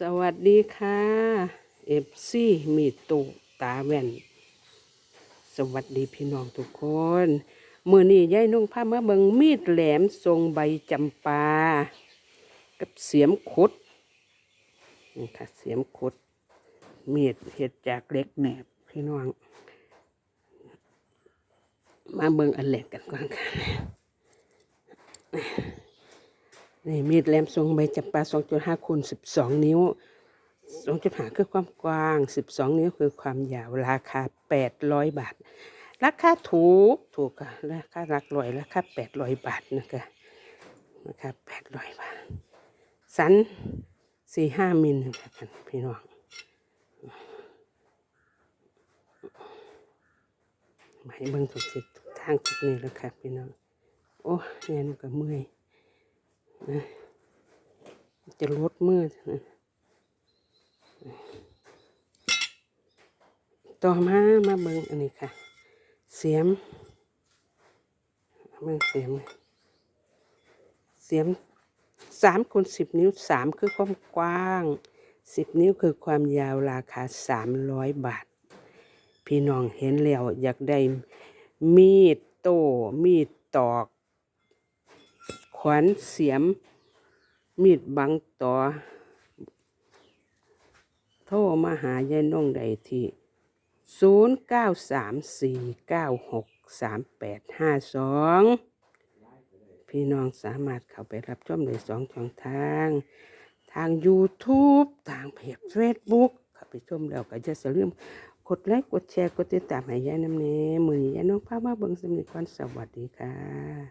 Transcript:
สวัสดีค่ะเอฟซีมีตุตาแว่น สวัสดีพี่น้องทุกคนมือนี้ยายนุ่งผ้ามาเบิงมีดแหลมทรงใบจำปา กับเสียมขุดนี่ค่ะเสียมขุด มีดเห็ดจากเล็กแหนบพี่น้อง มาเบิงอันแหลกกันก่อนค่ะ นี่มีดแหลมทรงใบจำปลา2.5คูณ12 นิ้ว 2.5 คือความกว้าง 12 นิ้วคือความยาวราคา 800 บาท ราคาถูกถูกค่ะราคาหลักร้อยราคา 800 บาทนะคะราคา800 บาท สัน 4-5มิลนะคะพี่น้องมาให้เบิ่งทุกทิทุกทางทุกนี้แล้วค่ะพี่น้อง โอ้แน่นก็เมื่อย จะลดมือนะต่อมามาเบิงอันนี้ค่ะ เสียมเบิงเสียม เสียมสามคูณสิบนิ้วสามคือความกว้างสิบนิ้วคือความยาวราคาสามร้อยบาท พี่น้องเห็นแล้วอยากได้มีดโต้มีดตอก ขวานเสียม มีดบังต่อ โทรมาหายายน้องใดที่0 9 3 4 9 6 3 8 5 2พี่น้องสามารถเข้าไปรับชมได้สองช่องทาง ทาง YouTube ทางเพจ Facebook เข้าไปชมแล้วก็จะอย่าลืมกดไลค์กดแชร์ กดติดตามให้ยายน้ำเนมือนี้ยายน้องพามาเบิ่งสำนึกวันสวัสดีค่ะ